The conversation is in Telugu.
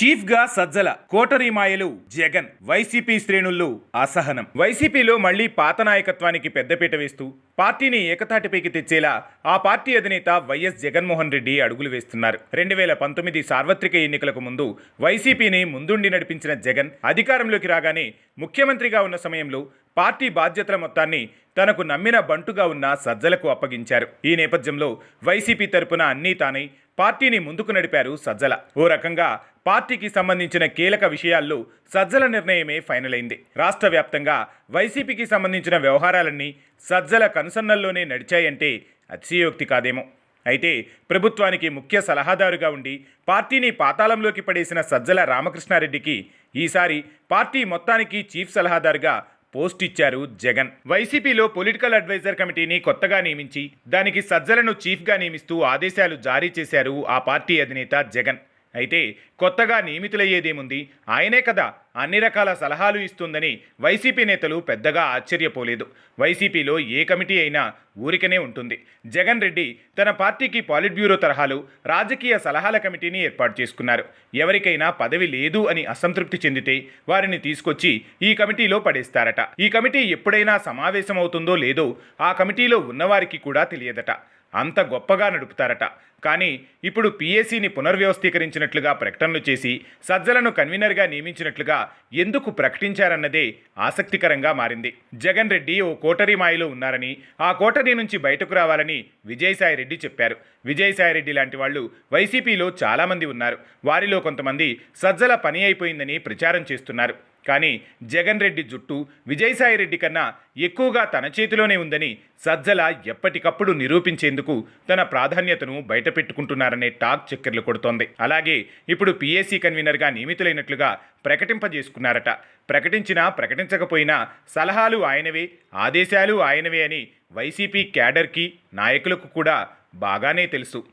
చీఫ్గా సజ్జల కోటరీ మాయలు జగన్. వైసీపీ శ్రేణుల్లో అసహనం. వైసీపీలో మళ్ళీ పాత నాయకత్వానికి పెద్దపీట వేస్తూ పార్టీని ఏకతాటిపైకి తెచ్చేలా ఆ పార్టీ అధినేత వైఎస్ జగన్మోహన్ రెడ్డి అడుగులు వేస్తున్నారు. రెండు వేల పంతొమ్మిది సార్వత్రిక ఎన్నికలకు ముందు వైసీపీని ముందుండి నడిపించిన జగన్ అధికారంలోకి రాగానే ముఖ్యమంత్రిగా ఉన్న సమయంలో పార్టీ బాధ్యతల మొత్తాన్ని తనకు నమ్మిన బంటుగా ఉన్న సజ్జలకు అప్పగించారు. ఈ నేపథ్యంలో వైసీపీ తరపున అన్నీ తానై పార్టీని ముందుకు నడిపారు సజ్జల. ఓ రకంగా పార్టీకి సంబంధించిన కీలక విషయాల్లో సజ్జల నిర్ణయమే ఫైనల్ అయింది రాష్ట్ర వ్యాప్తంగా వైసీపీకి సంబంధించిన వ్యవహారాలన్నీ సజ్జల కనుసన్నల్లోనే నడిచాయంటే అతిశయోక్తి కాదేమో. అయితే ప్రభుత్వానికి ముఖ్య సలహాదారుగా ఉండి పార్టీని పాతాళంలోకి పడేసిన సజ్జల రామకృష్ణారెడ్డికి ఈసారి పార్టీ మొత్తానికి చీఫ్ సలహాదారుగా పోస్ట్ ఇచ్చారు జగన్. వైసీపీలో పొలిటికల్ అడ్వైజర్ కమిటీని కొత్తగా నియమించి దానికి సజ్జలను చీఫ్గా నియమిస్తూ ఆదేశాలు జారీ చేశారు ఆ పార్టీ అధినేత జగన్. అయితే కొత్తగా నియమితులయ్యేదేముంది? ఆయనే కదా అన్ని రకాల సలహాలు ఇస్తుందని వైసీపీ నేతలు పెద్దగా ఆశ్చర్యపోలేదు. వైసీపీలో ఏ కమిటీ అయినా ఊరికనే ఉంటుంది. జగన్ రెడ్డి తన పార్టీకి పాలిట్ బ్యూరో తరహాలు రాజకీయ సలహాల కమిటీని ఏర్పాటు చేసుకున్నారు. ఎవరికైనా పదవి లేదు అని అసంతృప్తి చెందితే వారిని తీసుకొచ్చి ఈ కమిటీలో పడేస్తారట. ఈ కమిటీ ఎప్పుడైనా సమావేశమవుతుందో లేదో ఆ కమిటీలో ఉన్నవారికి కూడా తెలియదట. అంత గొప్పగా నడుపుతారట. కానీ ఇప్పుడు పీఏసీని పునర్వ్యవస్థీకరించినట్లుగా ప్రకటనలు చేసి సజ్జలను కన్వీనర్గా నియమించినట్లుగా ఎందుకు ప్రకటించారన్నదే ఆసక్తికరంగా మారింది. జగన్ రెడ్డి ఓ కోటరీ మాయలో ఉన్నారని ఆ కోటరీ నుంచి బయటకు రావాలని విజయసాయిరెడ్డి చెప్పారు. విజయసాయిరెడ్డి లాంటి వాళ్ళు వైసీపీలో చాలామంది ఉన్నారు. వారిలో కొంతమంది సజ్జల పని అయిపోయిందని ప్రచారం చేస్తున్నారు. కానీ జగన్ రెడ్డి జుట్టు విజయసాయిరెడ్డి కన్నా ఎక్కువగా తన చేతిలోనే ఉందని సజ్జల ఎప్పటికప్పుడు నిరూపించేందుకు తన ప్రాధాన్యతను బయటపెట్టుకుంటున్నారనే టాక్ చక్కెర్లు కొడుతోంది. అలాగే ఇప్పుడు పీఏసీ కన్వీనర్గా నియమితులైనట్లుగా ప్రకటింపజేసుకున్నారట. ప్రకటించినా ప్రకటించకపోయినా సలహాలు ఆయనవే ఆదేశాలు ఆయనవే అని వైసీపీ క్యాడర్కి నాయకులకు కూడా బాగానే తెలుసు.